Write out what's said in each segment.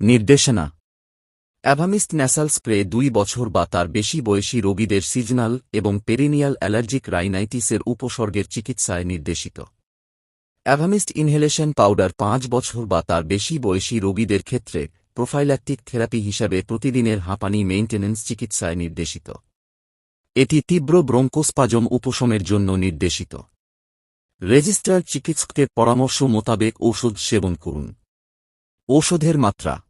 নির্দেশনা। অ্যাভামিস্ট nasal spray দুই বছর বা তার বেশি বয়সী রোগীদের সিজনাল এবং পেরিনিয়াল অ্যালার্জিক রাইনাইটিসের উপসর্গের চিকিৎসায় নির্দেশিত। অ্যাভামিস্ট ইনহেলেশন পাউডার পাঁচ বছর বা তার বেশি বয়সী রোগীদের ক্ষেত্রে প্রোফাইল্যাকটিক থেরাপি হিসাবে প্রতিদিনের হাঁপানি মেইনটেন্যান্স চিকিৎসায় নির্দেশিত। এটি তীব্র ব্রঙ্কোস্পাজম উপশমের জন্য নির্দেশিত। রেজিস্টার চিকিৎসকের পরামর্শ মোতাবেক ঔষধ সেবন করুন। ঔষধের মাত্রা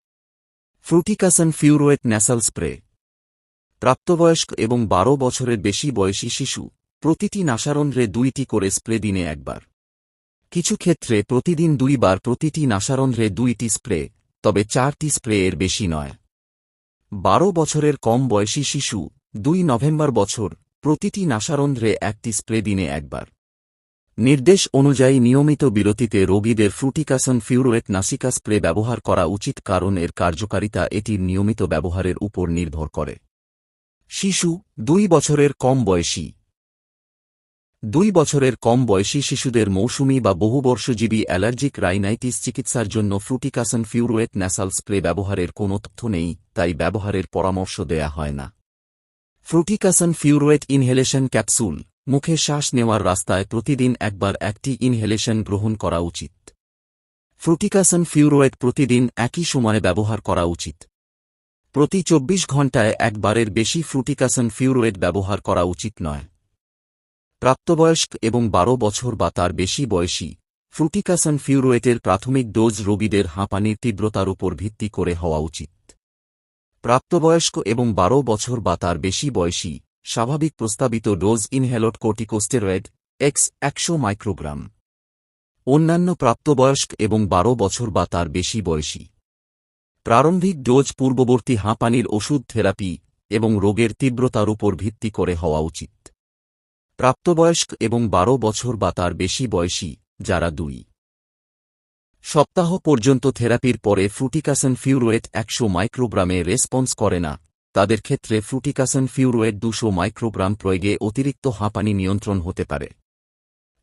ফ্রুটিকাসন ফিউরোয়েট ন্যাসাল স্প্রে। প্রাপ্তবয়স্ক এবং বারো বছরের বেশি বয়সী শিশু, প্রতিটি নাসারন্ধ্রে দুইটি করে স্প্রে দিনে একবার। কিছু ক্ষেত্রে প্রতিদিন দুইবার প্রতিটি নাসারন্ধ্রে দুইটি স্প্রে, তবে চারটি স্প্রে এর বেশি নয়। বারো বছরের কম বয়সী শিশু, দুই নভেম্বর বছর, প্রতিটি নাসারন্ধ্রে একটি স্প্রে দিনে একবার। নির্দেশ অনুযায়ী নিয়মিত বিরতিতে রোগীদের ফ্রুটিকাসন ফিউরোয়েট নাসিকা স্প্রে ব্যবহার করা উচিত কারণ এর কার্যকারিতা এটির নিয়মিত ব্যবহারের উপর নির্ভর করে। শিশু, দুই বছরের কম বয়সী। দুই বছরের কম বয়সী শিশুদের মৌসুমী বা বহুবর্ষজীবী অ্যালার্জিক রাইনাইটিস চিকিৎসার জন্য ফ্রুটিকাসন ফিউরোয়েট ন্যাসাল স্প্রে ব্যবহারের কোনো তথ্য নেই, তাই ব্যবহারের পরামর্শ দেয়া হয় না। ফ্রুটিকাসন ফিউরোয়েট ইনহেলেশন ক্যাপসুল মুখে শ্বাস নেওয়ার রাস্তায় প্রতিদিন একবার একটি ইনহেলেশন গ্রহণ করা উচিত। ফ্রুটিকাসন ফিউরোয়েট প্রতিদিন একই সময়ে ব্যবহার করা উচিত। প্রতি চব্বিশ ঘণ্টায় একবারের বেশি ফ্রুটিকাসন ফিউরোয়েট ব্যবহার করা উচিত নয়। প্রাপ্তবয়স্ক এবং বারো বছর বা তার বেশি বয়সী ফ্রুটিকাসন ফিউরোয়েটের প্রাথমিক ডোজ রোগীদের হাঁপানির তীব্রতার উপর ভিত্তি করে হওয়া উচিত। প্রাপ্তবয়স্ক এবং বারো বছর বা তার বেশি বয়সী স্বাভাবিক প্রস্তাবিত ডোজ ইনহেলট কোর্টিকোস্টেরয়েড এক্স একশো মাইক্রোগ্রাম। অন্যান্য প্রাপ্তবয়স্ক এবং বারো বছর বা তার বেশি বয়সী। প্রারম্ভিক ডোজ পূর্ববর্তী হাঁপানির ওষুধ থেরাপি এবং রোগের তীব্রতার উপর ভিত্তি করে হওয়া উচিত। প্রাপ্তবয়স্ক এবং বারো বছর বা তার বেশি বয়সী, যারা দুই সপ্তাহ পর্যন্ত থেরাপির পরে ফ্রুটিকাসন ফিউরোয়েট একশো মাইক্রোগ্রামে রেসপন্স করে না তাদের ক্ষেত্রে ফ্রুটিকাসন ফিউরোয়েট দুশো মাইক্রোগ্রাম প্রয়োগে অতিরিক্ত হাঁপানি নিয়ন্ত্রণ হতে পারে।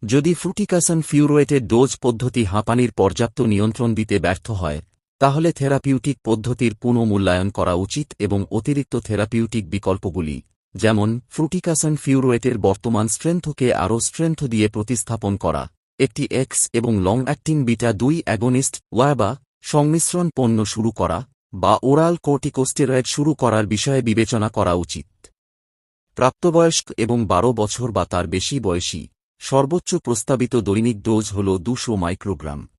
যদি ফ্রুটিকাসন ফিউরোয়েটের ডোজ পদ্ধতি হাঁপানির পর্যাপ্ত নিয়ন্ত্রণ দিতে ব্যর্থ হয়, তাহলে থেরাপিউটিক পদ্ধতির পুনঃমূল্যায়ন করা উচিত এবং অতিরিক্ত থেরাপিউটিক বিকল্পগুলি, যেমন ফ্রুটিকাসন ফিউরোয়েটের বর্তমান স্ট্রেংথকে আরও স্ট্রেংথ দিয়ে প্রতিস্থাপন করা, একটি এক্স এবং লং অ্যাক্টিং বিটা দুই অ্যাগনিস্ট ওয়াবা সংমিশ্রণ পণ্য শুরু করা বা ওরাল কোর্টিকোস্টেরয়েড শুরু করার বিষয়ে বিবেচনা করা উচিত। প্রাপ্তবয়স্ক এবং বারো বছর বা তার বেশি বয়সী, সর্বোচ্চ প্রস্তাবিত দৈনিক ডোজ হল দুশো মাইক্রোগ্রাম।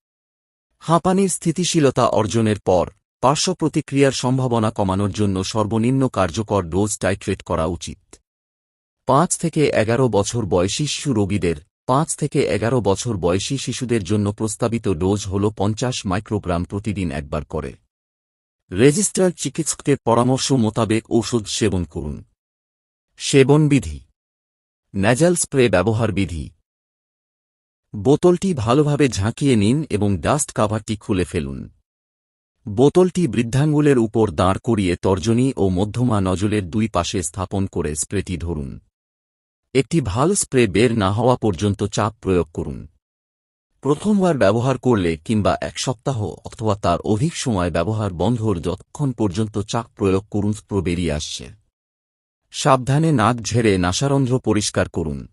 হাঁপানির স্থিতিশীলতা অর্জনের পর, পার্শ্ব প্রতিক্রিয়ার সম্ভাবনা কমানোর জন্য সর্বনিম্ন কার্যকর ডোজ টাইট্রেট করা উচিত। পাঁচ থেকে এগারো বছর বয়সী শিশু রোগীদের, পাঁচ থেকে এগারো বছর বয়সী শিশুদের জন্য প্রস্তাবিত ডোজ হল পঞ্চাশ মাইক্রোগ্রাম প্রতিদিন একবার করে। রেজিস্টার চিকিৎসকের পরামর্শ মোতাবেক ঔষধ সেবন করুন। সেবন বিধি। ন্যাজাল স্প্রে ব্যবহার বিধি। বোতলটি ভালোভাবে ঝাঁকিয়ে নিন এবং ডাস্ট কাভারটি খুলে ফেলুন। বোতলটি বৃদ্ধাঙ্গুলের উপর দাঁড় করিয়ে তর্জনী ও মধ্যমা নজলের দুই পাশে স্থাপন করে স্প্রেটি ধরুন। একটি ভালো স্প্রে বের না হওয়া পর্যন্ত চাপ প্রয়োগ করুন। প্রথমবার ব্যবহার করলে কিংবা এক সপ্তাহ অথবা তার অধিক সময় ব্যবহার বন্ধর যতক্ষণ পর্যন্ত চাপ প্রয়োগ করুন স্প্রো বেরিয়ে আসছে। সাবধানে নাক ঝেড়ে নাসারন্ধ্র পরিষ্কার করুন।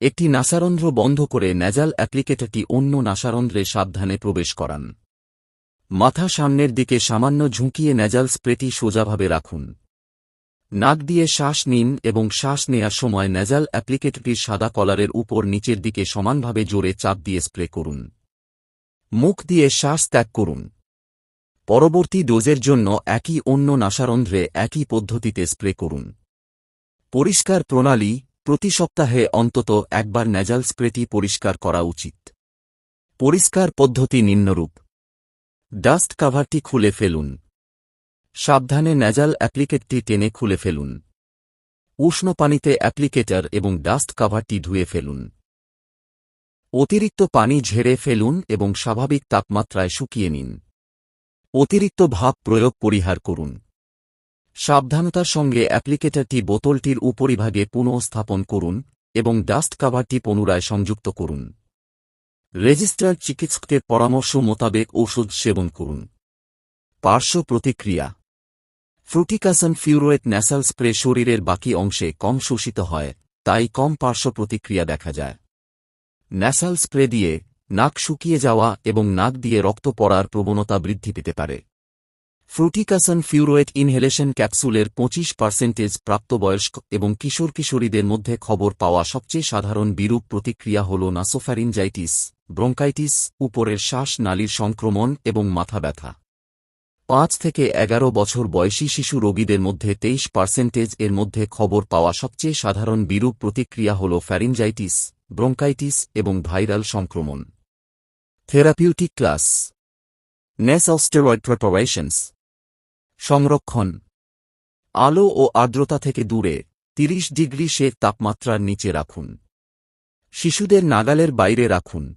একটি নাসারন্ধ্র বন্ধ করে ন্যাজাল অ্যাপ্লিকেটরটি অন্য নাসারন্ধ্রে সাবধানে প্রবেশ করান। মাথা সামনের দিকে সামান্য ঝুঁকিয়ে ন্যাজাল স্প্রেটি সোজাভাবে রাখুন। নাক দিয়ে শ্বাস নিন এবং শ্বাস নেয়ার সময় ন্যাজাল অ্যাপ্লিকেটরটির সাদা কলারের উপর নিচের দিকে সমানভাবে জোরে চাপ দিয়ে স্প্রে করুন। মুখ দিয়ে শ্বাস ত্যাগ করুন। পরবর্তী ডোজের জন্য একই অন্য নাসারন্ধ্রে একই পদ্ধতিতে স্প্রে করুন। পরিষ্কার প্রণালী, প্রতি সপ্তাহে অন্তত একবার নেজাল স্প্রেটি পরিষ্কার করা উচিত। পরিষ্কার পদ্ধতি নিম্নরূপ। ডাস্ট কাভারটি খুলে ফেলুন। সাবধানে ন্যাজাল অ্যাপ্লিকেটটি টেনে খুলে ফেলুন। উষ্ণ পানিতে অ্যাপ্লিকেটার এবং ডাস্ট কাভারটি ধুয়ে ফেলুন। অতিরিক্ত পানি ঝেড়ে ফেলুন এবং স্বাভাবিক তাপমাত্রায় শুকিয়ে নিন। অতিরিক্ত ভাব প্রয়োগ পরিহার করুন। সাবধানতার সঙ্গে অ্যাপ্লিকেটারটি বোতলটির উপরিভাগে পুনঃস্থাপন করুন এবং ডাস্ট কাভারটি পুনরায় সংযুক্ত করুন। রেজিস্টার চিকিৎসকের পরামর্শ মোতাবেক ওষুধ সেবন করুন। পার্শ্ব প্রতিক্রিয়া ফ্রুটিকাসন ফিউরোয়েট ন্যাসাল স্প্রে শরীরের বাকি অংশে কম শোষিত হয়, তাই কম পার্শ্ব প্রতিক্রিয়া দেখা যায়। ন্যাসাল স্প্রে দিয়ে নাক শুকিয়ে যাওয়া এবং নাক দিয়ে রক্ত পড়ার প্রবণতা বৃদ্ধি পেতে পারে। ফ্রুটিকাসন ফিউরোয়েট ইনহেলেশন ক্যাপসুলের পঁচিশ পার্সেন্টেজ প্রাপ্তবয়স্ক এবং কিশোর কিশোরীদের মধ্যে খবর পাওয়া সবচেয়ে সাধারণ বিরূপ প্রতিক্রিয়া হল নাসোফ্যারিনজাইটিস ব্রঙ্কাইটিস, উপরের শ্বাস নালীর সংক্রমণ এবং মাথা ব্যথা। পাঁচ থেকে এগারো বছর বয়সী শিশু রোগীদের মধ্যে তেইশ পার্সেন্টেজ এর মধ্যে খবর পাওয়া সবচেয়ে সাধারণ বিরূপ প্রতিক্রিয়া হল ফ্যারিনজাইটিস, ব্রঙ্কাইটিস এবং ভাইরাল সংক্রমণ। Therapeutic class. নেস অস্টেরয়েড প্রিপারেশনস। সংরক্ষণ। আলো ও আর্দ্রতা থেকে দূরে ৩০ ডিগ্রি সে তাপমাত্রার নিচে রাখুন। শিশুদের নাগালের বাইরে রাখুন।